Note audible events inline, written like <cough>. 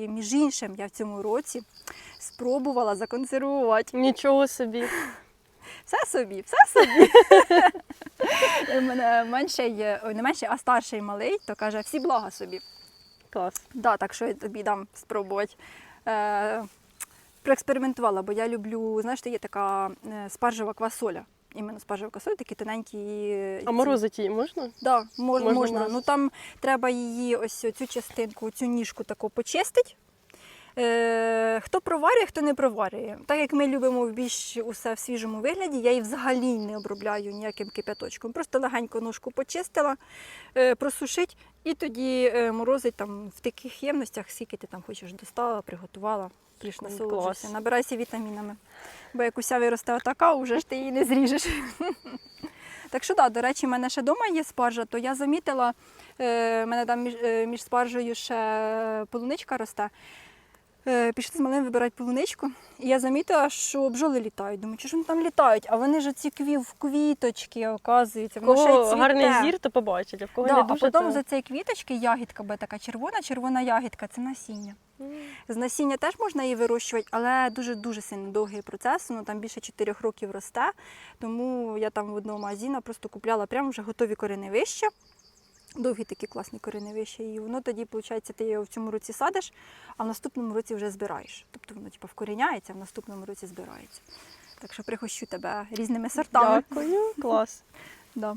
І між іншим, я в цьому році спробувала законсервувати Нічого собі. все собі, все собі. <laughs> У мене менший, ой, не менший, а старший малий, то каже, всі блага собі. Клас. Да, так що я тобі дам спробувати. Е, проекспериментувала, бо я люблю, знаєш, є така е, спаржева квасоля. Іменно спаржева квасоля, такі тоненькі. А морозити її можна? Да, мож, Можна можна. Ну там треба її ось цю частинку, цю ніжку таку почистити. Е, хто проварює, хто не проварює. Так як ми любимо більш усе в свіжому вигляді, я її взагалі не обробляю ніяким кипяточком. Просто легенько ножку почистила, е, просушить і тоді е, морозить там в таких ємностях, скільки ти там хочеш, достала, приготувала. прийшла насолоджуйся, набирайся вітамінами. Бо як уся виросте отака, вже ж ти її не зріжеш. <laughs> Так що, да, до речі, в мене ще вдома є спаржа, то я замітила, е, в мене там е, між спаржею ще полуничка росте. Е, пішли з малим вибирати полуничку, і я замітила, що бджоли літають. Думаю, чи ж вони там літають? А вони ж ці квів, квіточки, оказується, воно ще й гарний зір, то побачить, а в кого Да, не а потім то... за цієї квіточки ягідка буде така червона, червона ягідка це насіння. З насіння теж можна її вирощувати, але дуже-дуже сильно довгий процес, воно там більше 4 років росте. Тому я там в одного магазина просто купляла прямо вже готові кореневища. Довгі такі класні кореневища. І воно тоді, виходить, ти його в цьому році садиш, а в наступному році вже збираєш. Тобто воно типу, вкоріняється, а в наступному році збирається. Так що пригощу тебе різними сортами. Дякую, клас. <laughs> Да.